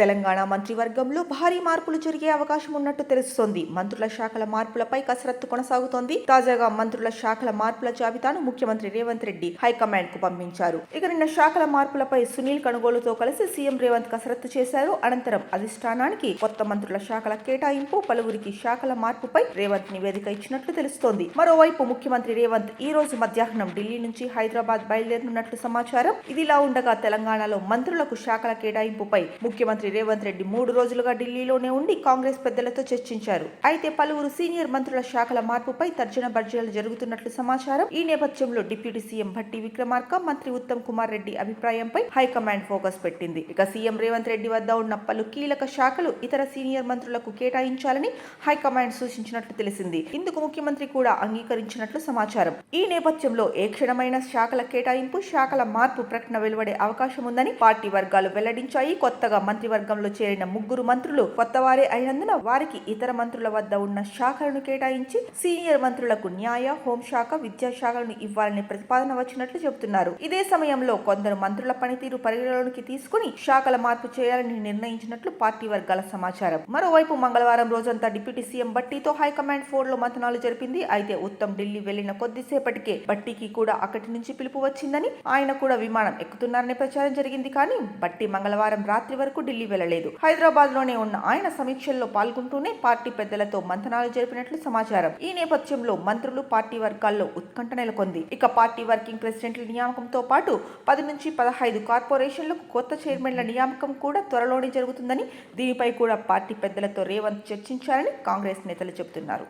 తెలంగాణ మంత్రివర్గంలో భారీ మార్పులు జరిగే అవకాశం ఉన్నట్టు తెలుస్తోంది. మంత్రుల శాఖల మార్పులపై కసరత్తు కొనసాగుతోంది. తాజాగా మంత్రుల శాఖల మార్పుల జాబితాను ముఖ్యమంత్రి రేవంత్ రెడ్డి హైకమాండ్కు పంపించారు. ఇక నిన్న శాఖల మార్పులపై సునీల్ కనుగోలుతో కలిసి సీఎం రేవంత్ కసరత్తు చేశారు. అనంతరం అధిష్టానానికి కొత్త మంత్రుల శాఖల కేటాయింపు పలువురికి శాఖల మార్పుపై రేవంత్ నివేదిక ఇచ్చినట్లు తెలుస్తోంది. మరోవైపు ముఖ్యమంత్రి రేవంత్ ఈ రోజు మధ్యాహ్నం ఢిల్లీ నుంచి హైదరాబాద్ బయలుదేరనున్నట్లు సమాచారం. ఇదిలా ఉండగా తెలంగాణలో మంత్రులకు శాఖల కేటాయింపుపై ముఖ్యమంత్రి రేవంత్ రెడ్డి మూడు రోజులుగా ఢిల్లీలోనే ఉండి కాంగ్రెస్ పెద్దలతో చర్చించారు. అయితే పలువురు సీనియర్ మంత్రుల శాఖల మార్పుపై తర్జన భర్జనలు జరుగుతున్నట్లు సమాచారం. ఈ నేపథ్యంలో డిప్యూటీ సీఎం భట్టి విక్రమార్క మంత్రి ఉత్తమ్ కుమార్ రెడ్డి అభిప్రాయంపై హైకమాండ్ ఫోకస్ పెట్టింది. ఇక సీఎం రేవంత్ రెడ్డి వద్ద ఉన్న పలు కీలక శాఖలు ఇతర సీనియర్ మంత్రులకు కేటాయించాలని హైకమాండ్ సూచించినట్లు తెలిసింది. ఇందుకు ముఖ్యమంత్రి కూడా అంగీకరించినట్లు సమాచారం. ఈ నేపథ్యంలో ఏ క్షణమైన శాఖల కేటాయింపు శాఖల మార్పు ప్రకటన వెలువడే అవకాశం ఉందని పార్టీ వర్గాలు వెల్లడించాయి. కొత్తగా మంత్రి మంత్రివర్గంలో చేరిన ముగ్గురు మంత్రులు కొత్తవారే అయినందున వారికి ఇతర మంత్రుల వద్ద ఉన్న శాఖలను కేటాయించి సీనియర్ మంత్రులకు న్యాయ హోంశాఖ విద్యాశాఖలను ఇవ్వాలనే ప్రతిపాదన వచ్చినట్లు చెబుతున్నారు. ఇదే సమయంలో కొందరు మంత్రుల పనితీరు పరిగణలోకి తీసుకుని శాఖల మార్పు చేయాలని నిర్ణయించినట్లు పార్టీ వర్గాల సమాచారం. మరోవైపు మంగళవారం రోజంతా డిప్యూటీ సీఎం బట్టీతో హైకమాండ్ ఫోన్లో మంతనాలు జరిపింది. అయితే ఉత్తమ్ ఢిల్లీ వెళ్ళిన కొద్దిసేపటికే బట్టీకి కూడా అక్కడి నుంచి పిలుపు వచ్చిందని ఆయన కూడా విమానం ఎక్కుతున్నారనే ప్రచారం జరిగింది కానీ బట్టి మంగళవారం రాత్రి వరకు ఢిల్లీ ఢిల్లీ వెళ్ళలేదు హైదరాబాద్లోనే ఉన్న ఆయన సమీక్షల్లో పాల్గొంటూనే పార్టీ పెద్దలతో మంతనాలు జరిపినట్లు సమాచారం. ఈ నేపథ్యంలో మంత్రులు పార్టీ వర్గాల్లో ఉత్కంఠ నెలకొంది. ఇక పార్టీ వర్కింగ్ ప్రెసిడెంట్ల నియామకంతో పాటు పది నుంచి పదహైదు కార్పొరేషన్లకు కొత్త చైర్మన్ల నియామకం కూడా త్వరలోనే జరుగుతుందని దీనిపై కూడా పార్టీ పెద్దలతో రేవంత్ చర్చించారని కాంగ్రెస్ నేతలు చెబుతున్నారు.